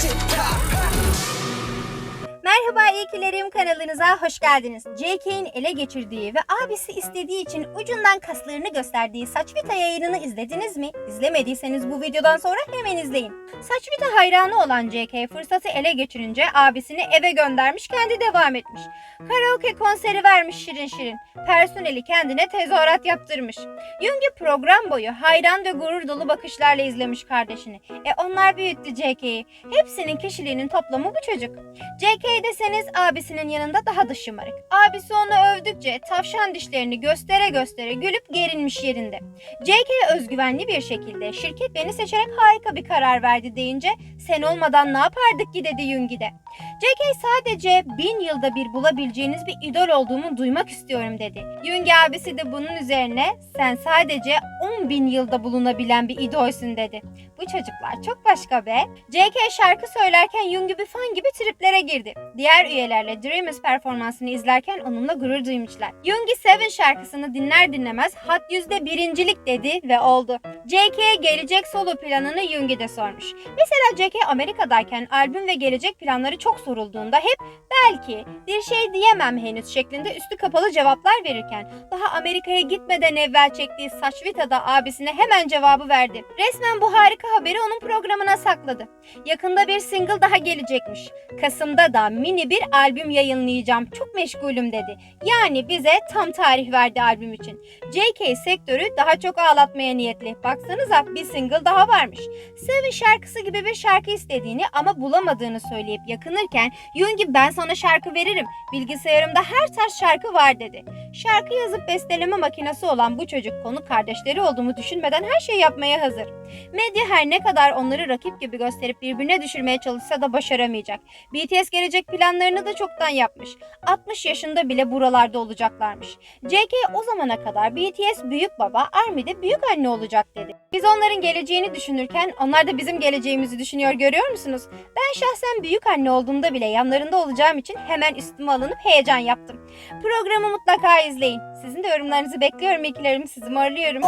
Gente, tá. Merhaba iyikilerim kanalınıza hoş geldiniz. JK'in ele geçirdiği ve abisi istediği için ucundan kaslarını gösterdiği Saçvita yayınını izlediniz mi? İzlemediyseniz bu videodan sonra hemen izleyin. Saçvita hayranı olan JK fırsatı ele geçirince abisini eve göndermiş kendi devam etmiş. Karaoke konseri vermiş şirin şirin. Personeli kendine tezahürat yaptırmış. Yungi program boyu hayran ve gurur dolu bakışlarla izlemiş kardeşini. E onlar büyüttü JK'yi. Hepsinin kişiliğinin toplamı bu çocuk. JK deseniz abisinin yanında daha da şımarık. Abisi onu övdükçe tavşan dişlerini göstere göstere gülüp gerilmiş yerinde. JK özgüvenli bir şekilde şirket beni seçerek harika bir karar verdi deyince sen olmadan ne yapardık ki dedi Yungi de. JK sadece bin yılda bir bulabileceğiniz bir idol olduğumu duymak istiyorum dedi. Yungi abisi de bunun üzerine sen sadece 10 bin yılda bulunabilen bir idolsün dedi. Bu çocuklar çok başka be. JK şarkı söylerken Yungi bir fan gibi triplere girdi. Diğer üyelerle Dreamers performansını izlerken onunla gurur duymuşlar. Yungi Seven şarkısını dinler dinlemez hat yüzde birincilik dedi ve oldu. JK'ye gelecek solo planını Yungi de sormuş. Mesela JK Amerika'dayken albüm ve gelecek planları çok sorulduğunda hep belki bir şey diyemem henüz şeklinde üstü kapalı cevaplar verirken daha Amerika'ya gitmeden evvel çektiği Saçvita'da abisine hemen cevabı verdi. Resmen bu harika haberi onun programına sakladı. Yakında bir single daha gelecekmiş. Kasım'da da mini bir albüm yayınlayacağım. Çok meşgulüm dedi. Yani bize tam tarih verdi albüm için. JK sektörü daha çok ağlatmaya niyetli. Baksanıza bir single daha varmış. Seven şarkısı gibi bir şarkı istediğini ama bulamadığını söyleyip yakınırken Yungi ben sana şarkı veririm. Bilgisayarımda her tarz şarkı var dedi. Şarkı yazıp besteleme makinesi olan bu çocuk konu kardeşleri olduğumu düşünmeden her şeyi yapmaya hazır. Medya her ne kadar onları rakip gibi gösterip birbirine düşürmeye çalışsa da başaramayacak. BTS gelecek planlarını da çoktan yapmış. 60 yaşında bile buralarda olacaklarmış. JK o zamana kadar BTS büyük baba, ARMY de büyük anne olacak dedi. Biz onların geleceğini düşünürken onlar da bizim geleceğimizi düşünüyor görüyor musunuz? Ben şahsen büyük anne olduğumda bile yanlarında olacağım için hemen üstüme alınıp heyecan yaptım. Programı mutlaka izleyin. Sizin de yorumlarınızı bekliyorum ikilerim. Sizi morluyorum.